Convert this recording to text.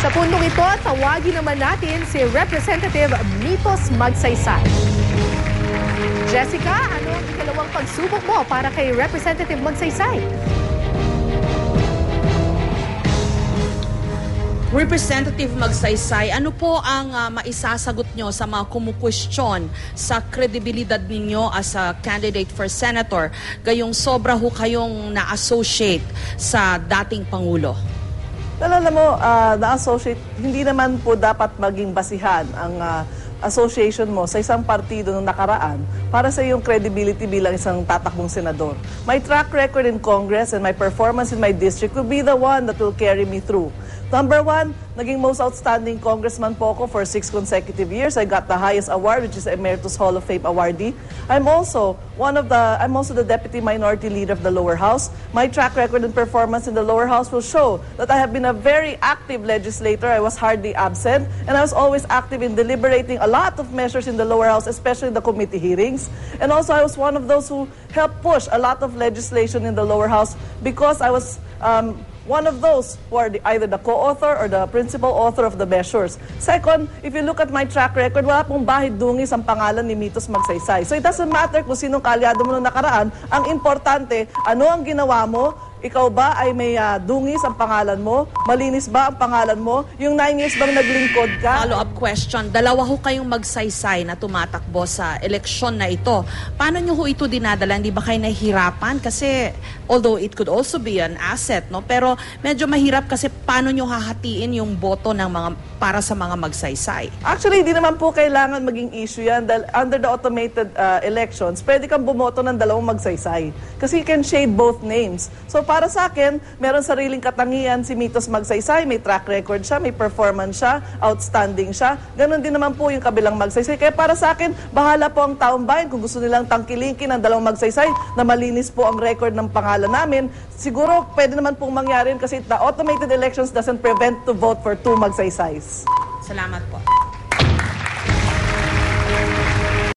Sa puntong ito, tawagin naman natin si Representative Mitos Magsaysay. Jessica, ano ang ikalawang pagsubok mo para kay Representative Magsaysay? Representative Magsaysay, ano po ang ah, maisasagot nyo sa mga kumukwestiyon sa kredibilidad ninyo as a candidate for senator gayong sobra ho kayong na-associate sa dating Pangulo? Well, alam mo, ah, na-associate, hindi naman po dapat maging basihan ang ah, association mo sa isang partido ng nakaraan para sa iyong credibility bilang isang tatakbong senador. My track record in Congress and my performance in my district will be the one that will carry me through. Number one, naging most outstanding congressman po ako for six consecutive years. I got the highest award, which is Emeritus Hall of Fame awardee. I'm also one of the, I'm also the deputy minority leader of the lower house. My track record and performance in the lower house will show that I have been a very active legislator. I was hardly absent, and I was always active in deliberating a lot of measures in the lower house, especially the committee hearings. And also, I was one of those who helped push a lot of legislation in the lower house because I was um, one of those who are the, either the co-author or the principal author of the measures. Second, if you look at my track record, wala pong bahid dungis ang pangalan ni Mitos Magsaysay. So it doesn't matter kung sinong kalyado mo nung nakaraan, ang importante, ano ang ginawa mo, ikaw ba ay may ah, dungis ang pangalan mo? Malinis ba ang pangalan mo? Yung nine years bang naglingkod ka? Follow-up question, dalawa ho kayong magsaysay na tumatakbo sa eleksyon na ito. Paano nyo ho ito dinadala? Hindi ba kayo nahihirapan? Kasi although it could also be an asset, no? pero medyo mahirap kasi paano nyo hahatiin yung boto ng mga para sa mga magsaysay? Actually, hindi naman po kailangan maging issue yan dahil under the automated uh, elections, pwede kang bumoto ng dalawang magsaysay. Kasi you can shade both names. So para sa akin, meron sariling katangian si Mitos Magsaysay, may track record siya, may performance siya, outstanding siya. Ganon din naman po yung kabilang magsaysay. Kaya para sa akin, bahala po ang taong bayan kung gusto nilang tangkilikin ang dalawang magsaysay na malinis po ang record ng pangalan namin. Siguro pwede naman pong mangyari kasi the automated elections doesn't prevent to vote for two magsaysays. Salamat po.